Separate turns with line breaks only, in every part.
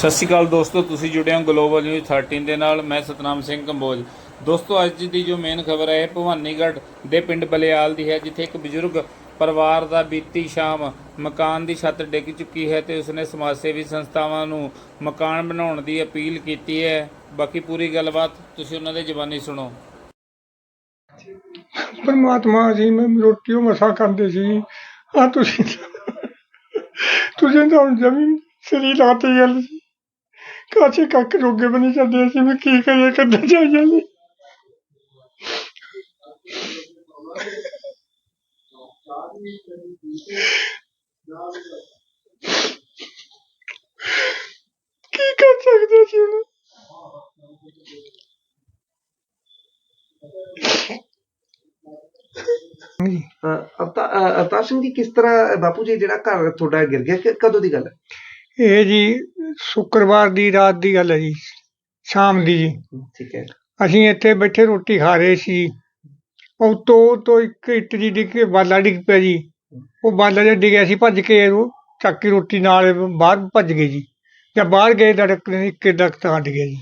ਸਤਿ ਸ਼੍ਰੀ ਅਕਾਲ ਦੋਸਤੋ, ਤੁਸੀਂ ਜੁੜੇ ਹੋ ਗਲੋਬਲ ਨਿਊਜ਼ 13 ਦੇ ਨਾਲ, ਮੈਂ ਸਤਨਾਮ ਸਿੰਘ ਕੰਬੋਜ। ਦੋਸਤੋ, ਅੱਜ ਦੀ ਜੋ ਮੇਨ ਖਬਰ ਹੈ, ਇਹ ਭਵਾਨੀਗੜ੍ਹ ਦੇ ਪਿੰਡ ਬਲਿਆਲ ਦੀ ਹੈ, ਜਿੱਥੇ ਇੱਕ ਬਜ਼ੁਰਗ ਪਰਿਵਾਰ ਦਾ ਬੀਤੀ ਸ਼ਾਮ ਮਕਾਨ ਦੀ ਛੱਤ ਡਿੱਗ ਚੁੱਕੀ ਹੈ ਤੇ ਉਸਨੇ ਸਮਾਜ ਸੇਵੀ ਸੰਸਥਾਵਾਂ ਨੂੰ ਮਕਾਨ ਬਣਾਉਣ ਦੀ ਅਪੀਲ ਕੀਤੀ ਹੈ। ਬਾਕੀ ਪੂਰੀ ਗੱਲਬਾਤ ਤੁਸੀਂ ਉਹਨਾਂ ਦੇ ਜ਼ਬਾਨੀ ਸੁਣੋ।
ਪਰਮਾਤਮਾ ਜੀ, ਮੈਂ ਰੋਟੀ ਉਹ ਮਸਾ ਖਾਂਦੇ ਸੀ। ਆ ਤੁਸੀਂ ਤੁਸੀਂ ਤਾਂ ਹੁਣ ਜਮੀ ਸਰੀਰ ਲਾਤੇ ਗੱਲ ਸੀ ਕਾਚੇ ਕੱਕ ਰੋਗੇ ਬਣੀ ਜਾਂਦੇ ਸੀ ਮੈਂ ਕੀ ਕਰੀਏ ਕਿੱਦਾਂ ਜਾਈਏ ਜੀ? ਕੀ ਕਰ ਸਕਦੇ ਸੀ
ਅਹ ਅਵਤਾਰ ਸਿੰਘ ਜੀ ਕਿਸ ਤਰ੍ਹਾਂ ਬਾਪੂ ਜੀ ਜਿਹੜਾ ਘਰ ਤੁਹਾਡਾ ਗਿਰ ਗਿਆ ਕਿ- ਕਦੋਂ ਦੀ ਗੱਲ ਹੈ?
ਇਹ ਜੀ ਸ਼ੁੱਕਰਵਾਰ ਦੀ ਰਾਤ ਦੀ ਗੱਲ ਹੈ ਜੀ ਸ਼ਾਮ ਦੀ ਜੀ।
ਠੀਕ ਹੈ।
ਅਸੀਂ ਇੱਥੇ ਬੈਠੇ ਰੋਟੀ ਖਾ ਰਹੇ ਸੀ। ਉਹ ਤੋਂ ਤੋਂ ਇੱਕ ਇੱਟ ਜੀ ਡਿੱਗ ਕੇ ਬਾਲਾ ਡਿੱਗ ਪਿਆ ਜੀ। ਉਹ ਬਾਲਾ ਜਿਹਾ ਡਿੱਗਿਆ ਸੀ ਭੱਜ ਕੇ ਉਹ ਚੱਕ ਕੇ ਰੋਟੀ ਨਾਲ ਬਾਹਰ ਭੱਜ ਗਏ ਜੀ। ਜਦ ਬਾਹਰ ਗਏ ਦੜਕ ਨੇ ਇੱਕ ਦਰਖਤ ਹਟ ਗਿਆ ਜੀ।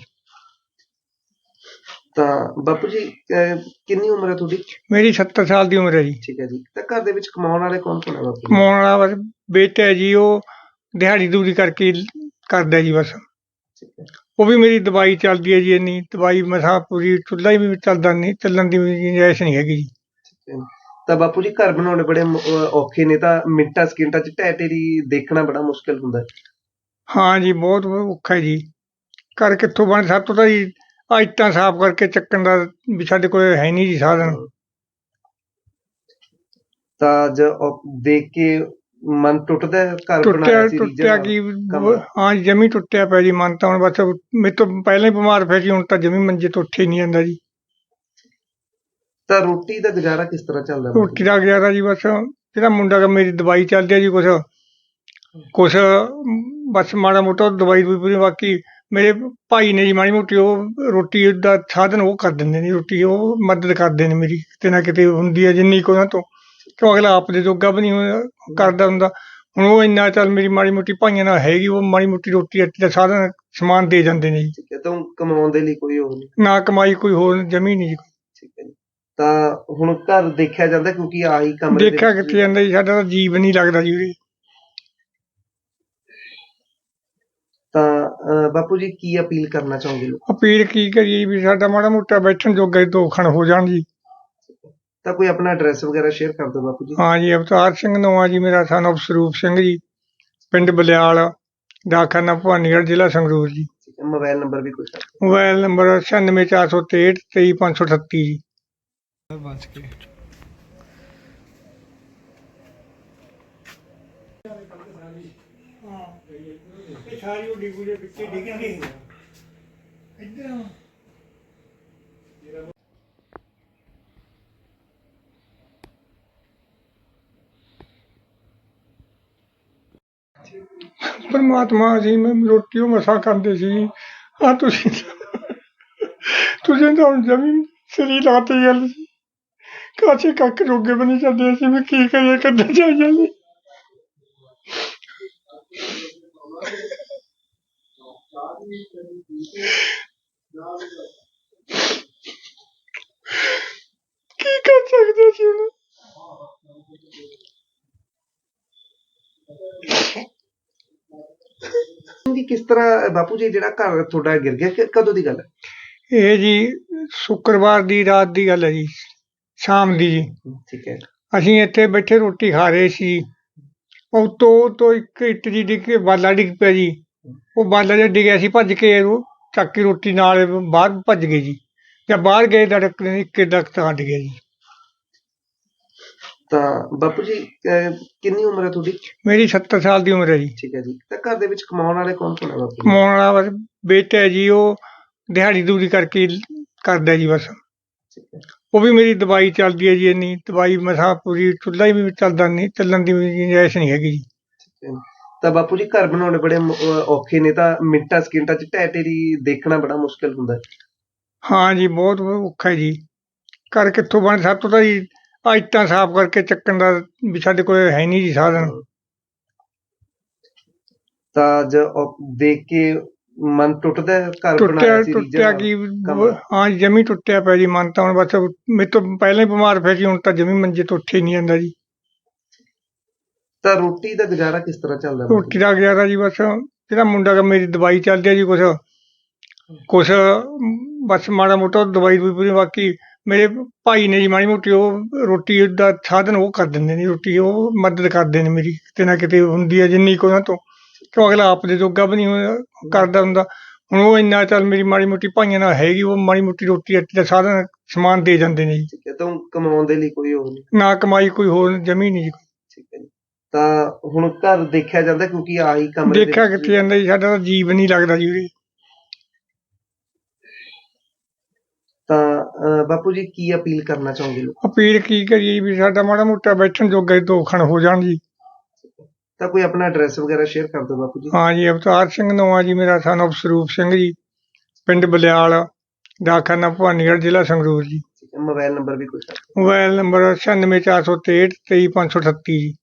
ਤਾਂ ਬਾਪੂ ਜੀ ਅਹ ਕਿੰਨੀ ਉਮਰ ਹੈ ਤੁਹਾਡੀ?
ਮੇਰੀ 70 ਸਾਲ ਦੀ ਉਮਰ ਹੈ ਜੀ।
ਠੀਕ ਹੈ ਜੀ। ਤਾਂ ਘਰ ਦੇ ਵਿੱਚ ਕਮਾਉਣ ਵਾਲੇ ਕੌਣ ਕੌਣ ਹੈ ਬਾਪੂ ਜੀ?
ਕਮਾਉਣ ਵਾਲਾ ਬਸ ਬੇਟਾ ਹੈ ਜੀ ਉਹ ਦਿਹਾੜੀ ਦੂਰੀ ਕਰਕੇ ਕਰਦਾ ਜੀ ਬਸ। ਉਹ ਵੀ ਮੇਰੀ ਦਵਾਈ ਚੱਲਦੀ ਹੈ ਜੀ ਇੰਨੀ। ਦਵਾਈ ਮਸਾਂ ਪੂਰੀ ਚੁੱਲ੍ਹਾ ਹੀ ਵੀ ਚੱਲਦਾ ਨਹੀਂ ਚੱਲਣ ਦੀ ਵੀ ਗੁੰਜਾਇਸ਼ ਨਹੀਂ ਹੈਗੀ ਜੀ।
ਤਾਂ ਬਾਪੂ ਜੀ ਘਰ ਬਣਾਉਣੇ ਬੜੇ ਔਖੇ ਨੇ ਤਾਂ ਮਿੰਟਾਂ ਸਕਿੰਟਾਂ ਚ ਢਹਿ ਢੇਰੀ ਦੇਖਣਾ ਬੜਾ ਮੁਸ਼ਕਲ ਹੁੰਦਾ। ਹੈ
ਜੀ ਬਹੁਤ ਔਖਾ ਹੈ ਜੀ। ਘਰ ਕਿੱਥੋਂ ਬਣ ਸਾਤੋਂ ਤਾਂ ਜੀ ਆਹ ਇੱਟਾਂ ਸਾਫ਼ ਕਰਕੇ ਚੱਕਣ ਦਾ ਵੀ ਸਾਡੇ ਕੋਲ ਹੈ ਨਹੀਂ ਜੀ ਸਾਧਨ।
ਤਾਂ ਜ ਦੇਖ ਕੇ ਮਨ ਟੁੱਟਦਾ ਹੈ, ਘਰ
ਟੁੱਟਿਆ
ਬਣਾਇਆ ਸੀ
ਟੁੱਟਿਆ
ਰੀਝਾਂ
ਕੀ। ਹਾਂ ਜੀ, ਜਮੀ ਟੁੱਟਿਆ ਪਿਆ ਜੀ ਮਨ ਤਾਂ ਹੁਣ ਬਸ ਮੇਰੇ ਤੋਂ ਪਹਿਲਾਂ ਹੀ ਬਿਮਾਰ ਪਿਆ ਜੀ ਹੁਣ ਤਾਂ ਜਮੀ ਮੰਜੇ ਤੋਂ ਉੱਠੇ ਨਹੀਂ ਜਾਂਦਾ ਜੀ।
ਤਾਂ ਰੋਟੀ ਦਾ ਗੁਜ਼ਾਰਾ ਕਿਸ ਤਰ੍ਹਾਂ ਚੱਲਦਾ?
ਰੋਟੀ ਦਾ ਗੁਜ਼ਾਰਾ ਜੀ ਬਸ ਜਿਹੜਾ ਮੁੰਡਾ ਗਾ ਮੇਰੀ ਦਵਾਈ ਚੱਲਦੀ ਹੈ ਜੀ ਕੁਛ। ਕੁਛ ਅਮ, ਬਸ ਮਾੜਾ ਮੋਟਾ ਦਵਾਈ ਦੂਈ ਪੂਰੀ ਬਾਕੀ ਮੇਰੇ ਭਾਈ ਨੇ ਜੀ ਮਾੜੀ ਮੋਟੀ ਉਹ ਰੋਟੀ ਦਾ ਸਾਧਨ ਉਹ ਕਰ ਦਿੰਦੇ ਨੇ ਰੋਟੀ ਉਹ ਮਦਦ ਕਰਦੇ ਨੇ ਮੇਰੀ ਕਿਤੇ ਨਾ ਕਿਤੇ ਹੁੰਦੀ ਹੈ ਜਿੰਨੀ ਕੁ ਉਹਨਾਂ ਤੋਂ। ਕਿਉਂ ਅਗਲਾ ਆਪ ਦੇ ਜੋਗਾ ਵੀ ਨਹੀਂ ਉਹ ਕਰਦਾ ਹੁੰਦਾ। ਹੁਣ ਉਹ ਇੰਨਾ ਚੱਲ ਮੇਰੀ ਮਾੜੀ ਮੋਟੀ ਭਾਈਆਂ ਨਾਲ ਹੈਗੀ ਉਹ ਮਾੜੀ ਮੋਟੀ ਰੋਟੀ ਰੱਟੀ ਦਾ ਸਾਧਨ ਸਮਾਨ ਦੇ ਜਾਂਦੇ ਨੇ ਜੀ।
ਠੀਕ ਹੈ ਤਾਂ ਕਮਾਉਣ ਦੇ ਲਈ ਕੋਈ ਉਹ ਨਹੀਂ।
ਨਾ ਕਮਾਈ ਕੋਈ ਹੋਰ ਜਮੀ ਨਹੀਂ ਜੀ।
ਠੀਕ ਹੈ ਜੀ। ਤਾਂ ਹੁਣ ਘਰ ਦੇਖਿਆ ਜਾਂਦਾ ਕਿਉਂਕਿ ਆਹੀ ਕਮਰੇ ਦੇ
ਦੇਖਿਆ
ਵਿੱਚ
ਕਿੱਥੇ ਜਾਂਦਾ ਜੀ ਸਾਡਾ ਤਾਂ ਜੀਵ ਨਹੀਂ ਲੱਗਦਾ ਜੀ ਉਰੇ।
ਤਾਂ ਅਹ, ਬਾਪੂ ਜੀ ਕੀ ਅਪੀਲ ਕਰਨਾ ਚਾਹੋਗੇ ਲੋਕ?
ਅਪੀਲ ਕੀ ਕਰੀਏ ਵੀ ਸਾਡਾ ਮਾੜਾ ਮੋਟਾ ਬੈਠਣ ਜੋਗਾ ਹੀ ਦੋ ਖਣ ਹੋ ਜਾਣ ਜੀ।
ਤਾਂ ਕੋਈ ਆਪਣਾ ਐਡਰੈਸ ਵਗੈਰਾ ਸ਼ੇਅਰ ਕਰ ਦਿਓ ਬਾਪੂ ਜੀ?
ਹਾਂ ਜੀ ਅਵਤਾਰ ਸਿੰਘ ਨਵਾਂ ਜੀ ਮੇਰਾ ਸਨ of ਸਰੂਪ ਸਿੰਘ ਜੀ ਪਿੰਡ ਬਲਿਆਲ ਡਾਕਖਾਨਾ ਭਵਾਨੀਗੜ੍ਹ ਜ਼ਿਲ੍ਹਾ ਸੰਗਰੂਰ ਜੀ।
ਠੀਕ ਹੈ ਮੋਬਾਈਲ ਨੰਬਰ ਵੀ ਕੋਈ ਕਰ ਦਿਓ।
ਮੋਬਾਈਲ ਨੰਬਰ 96463 23538 ਜੀ। ਬਸ ਕੇ ਇਹ ਸਾਰੀ ਉਹ ਡਿਗੂ ਦੇ ਵਿੱਚ ਡਿੱਗਣਗੇ ਇੱਧਰ ਪਰਮਾਤਮਾ ਜੀ, ਮੈਂ ਰੋਟੀ ਉਹ ਮਸਾ ਖਾਂਦੇ ਸੀ। ਆ ਤੁਸੀਂ ਤੁਸੀਂ ਤਾਂ ਹੁਣ ਜਮੀ ਸਰੀਰ ਲਾਤੇ ਗੱਲ ਸੀ। ਕਾਚੇ ਕੱਕ ਰੋਗੇ ਬਣੀ ਜਾਂਦੇ ਸੀ। ਮੈਂ ਕੀ ਕਰੀਏ ਕਿੱਦਾਂ ਜਾਈਏ ਕੀ ਕਰ ਸਕਦੇ ਸੀ ਉਹਨੂੰ?
ਜੀ ਕਿਸ ਤਰ੍ਹਾਂ ਬਾਪੂ ਜੀ ਜਿਹੜਾ ਘਰ ਤੁਹਾਡਾ ਗਿਰ ਗਿਆ ਕਿ- ਕਦੋਂ ਦੀ ਗੱਲ ਹੈ?
ਇਹ ਜੀ ਸ਼ੁੱਕਰਵਾਰ ਦੀ ਰਾਤ ਦੀ ਗੱਲ ਹੈ ਜੀ ਸ਼ਾਮ ਦੀ ਜੀ।
ਠੀਕ ਹੈ।
ਅਸੀਂ ਇੱਥੇ ਬੈਠੇ ਰੋਟੀ ਖਾ ਰਹੇ ਸੀ। ਉਹ ਤੋਂ ਤੋਂ ਇੱਕ ਇੱਟ ਜੀ ਡਿੱਗ ਕੇ ਬਾਲਾ ਡਿੱਗ ਪਿਆ ਜੀ। ਉਹ ਬਾਲਾ ਜਿਹਾ ਡਿੱਗਿਆ ਸੀ ਭੱਜ ਕੇ ਉਹ ਚੱਕ ਕੇ ਰੋਟੀ ਨਾਲ ਬਾਹਰ ਭੱਜ ਗਏ ਜੀ। ਜਦ ਬਾਹਰ ਗਏ ਦੜਕ ਨੇ ਇੱਕ ਦਰਖਤ ਹਟ ਗਿਆ ਜੀ।
ਤਾਂ ਬਾਪੂ ਜੀ ਅਹ, ਕਿੰਨੀ ਉਮਰ ਹੈ ਤੁਹਾਡੀ?
ਮੇਰੀ 70 ਸਾਲ ਦੀ ਉਮਰ ਹੈ ਜੀ।
ਠੀਕ ਹੈ ਜੀ। ਤਾਂ ਘਰ ਦੇ ਵਿੱਚ ਕਮਾਉਣ ਵਾਲੇ ਕੌਣ ਕੌਣ ਹੈ ਬਾਪੂ ਜੀ?
ਕਮਾਉਣ ਵਾਲਾ ਬਸ ਬੇਟਾ ਹੈ ਜੀ ਉਹ ਦਿਹਾੜੀ ਦੂਰੀ ਕਰਕੇ ਕਰਦਾ ਜੀ ਬਸ।
ਠੀਕ ਹੈ।
ਉਹ ਵੀ ਮੇਰੀ ਦਵਾਈ ਚੱਲਦੀ ਹੈ ਜੀ ਇੰਨੀ। ਦਵਾਈ ਮਸਾਂ ਪੂਰੀ ਚੁੱਲ੍ਹਾ ਹੀ ਵੀ ਚੱਲਦਾ ਨਹੀਂ ਚੱਲਣ ਦੀ ਵੀ ਗੁੰਜਾਇਸ਼ ਨਹੀਂ ਹੈਗੀ ਜੀ।
ਤਾਂ ਬਾਪੂ ਜੀ ਘਰ ਬਣਾਉਣੇ ਬੜੇ ਮ- ਅਹ, ਔਖੇ ਨੇ ਤਾਂ ਮਿੰਟਾਂ ਸਕਿੰਟਾਂ ਚ ਢਹਿ ਢੇਰੀ ਦੇਖਣਾ ਬੜਾ ਮੁਸ਼ਕਲ ਹੁੰਦਾ। ਹੈ
ਹਾਂ ਜੀ ਬਹੁਤ ਔਖਾ ਹੈ ਜੀ। ਘਰ ਕਿੱਥੋਂ ਬਣ? ਸਾਤੋਂ ਤਾਂ ਜੀ ਆਹ ਇੱਟਾਂ ਸਾਫ਼ ਕਰਕੇ ਚੱਕਣ ਦਾ ਵੀ ਸਾਡੇ ਕੋਲ ਹੈ ਨਹੀਂ ਜੀ ਸਾਧਨ।
ਤਾਂ ਉਹ ਦੇਖ ਕੇ ਮਨ ਟੁੱਟਦਾ ਹੈ, ਘਰ
ਟੁੱਟਿਆ
ਬਣਾਇਆ ਸੀ
ਟੁੱਟਿਆ ਕੀ। ਹਾਂ ਜਮੀ ਟੁੱਟਿਆ ਪਿਆ ਜੀ ਮਨ ਤਾਂ ਹੁਣ ਬਸ ਮੇਰੇ ਤੋਂ ਪਹਿਲਾਂ ਹੀ ਬਿਮਾਰ ਪਿਆ ਸੀ ਹੁਣ ਤਾਂ ਜਮੀ ਮੰਜੇ ਤੋਂ ਉੱਠੇ ਨਹੀਂ ਜਾਂਦਾ ਜੀ।
ਤਾਂ ਰੋਟੀ ਦਾ ਗੁਜ਼ਾਰਾ ਕਿਸ ਤਰ੍ਹਾਂ ਚੱਲਦਾ?
ਰੋਟੀ ਦਾ ਗਿਆ ਜੀ ਬਸ ਜਿਹੜਾ ਮੁੰਡਾ ਦਾ ਮੇਰੀ ਦਵਾਈ ਚੱਲਦੀ ਆ ਜੀ ਕੁਛ। ਕੁਛ ਬਸ ਮਾੜਾ ਮੋਟਾ ਦਵਾਈ ਦੂਈ ਪੂਰੀ ਬਾਕੀ ਮੇਰੇ ਭਾਈ ਨੇ ਜੀ ਮਾੜੀ ਮੋਟੀ ਉਹ ਰੋਟੀ ਦਾ ਸਾਧਨ ਉਹ ਕਰ ਦਿੰਦੇ ਨੇ ਰੋਟੀ ਉਹ ਮਦਦ ਕਰਦੇ ਨੇ ਮੇਰੀ ਕਿਤੇ ਨਾ ਕਿਤੇ ਹੁੰਦੀ ਹੈ ਜਿੰਨੀ ਕੁ ਉਹਨਾਂ ਤੋਂ। ਕਿਉਂ ਅਗਲਾ ਆਪ ਦੇ ਜੋਗਾ ਵੀ ਨਹੀਂ ਕਰਦਾ ਹੁੰਦਾ। ਹੁਣ ਉਹ ਇੰਨਾ ਚੱਲ ਮੇਰੀ ਮਾੜੀ ਮੋਟੀ ਭਾਈਆਂ ਨਾਲ ਹੈਗੀ ਉਹ ਮਾੜੀ ਮੋਟੀ ਰੋਟੀ ਅੱਟੀ ਦਾ ਸਾਧਨ ਸਮਾਨ ਦੇ ਜਾਂਦੇ ਨੇ ਜੀ।
ਹੁਣ ਕਮਾਉਣ ਦੇ ਲਈ ਕੋਈ ਉਹ ਨਹੀਂ?
ਨਾ ਕਮਾਈ ਕੋਈ ਹੋਰ ਜਮੀ ਨਹੀਂ ਜੀ
ਠੀਕ ਹੈ ਜੀ। ਤਾਂ ਹੁਣ ਘਰ ਦੇਖਿਆ ਜਾਂਦਾ ਕਿਉਂਕਿ ਆਹੀ ਕਮਰੇ ਦੇ
ਦੇਖਿਆ ਕਿੱਥੇ ਜਾਂਦਾ ਜੀ ਸਾਡਾ ਤਾਂ ਜੀਵ ਨਹੀਂ ਲੱਗਦਾ ਜੀ ਉਰੇ
ਤਾਂ ਅਹ, ਬਾਪੂ ਜੀ ਕੀ ਅਪੀਲ ਕਰਨਾ ਚਾਹੋਗੇ ਲੋਕ?
ਅਪੀਲ ਕੀ ਕਰੀਏ ਵੀ ਸਾਡਾ ਮਾੜਾ ਮੋਟਾ ਬੈਠਣ ਜੋਗਾ ਹੀ ਦੋ ਖਣ ਹੋ ਜਾਣ ਜੀ।
ਤਾਂ ਕੋਈ ਆਪਣਾ ਐਡਰੈਸ ਵਗੈਰਾ ਸ਼ੇਅਰ ਕਰ ਦਿਓ ਬਾਪੂ ਜੀ।
ਹਾਂ ਜੀ ਅਵਤਾਰ ਸਿੰਘ ਨਵਾਂ ਜੀ ਮੇਰਾ ਸਨ of ਸਰੂਪ ਸਿੰਘ ਜੀ ਪਿੰਡ ਬਲਿਆਲ ਡਾਕਖਾਨਾ ਭਵਾਨੀਗੜ੍ਹ ਜ਼ਿਲ੍ਹਾ ਸੰਗਰੂਰ ਜੀ।
ਹੈ ਮੋਬਾਈਲ ਨੰਬਰ ਵੀ ਕੋਈ ਕਰ ਦਿਓ।
ਮੋਬਾਈਲ ਨੰਬਰ 96463 23538 ਜੀ।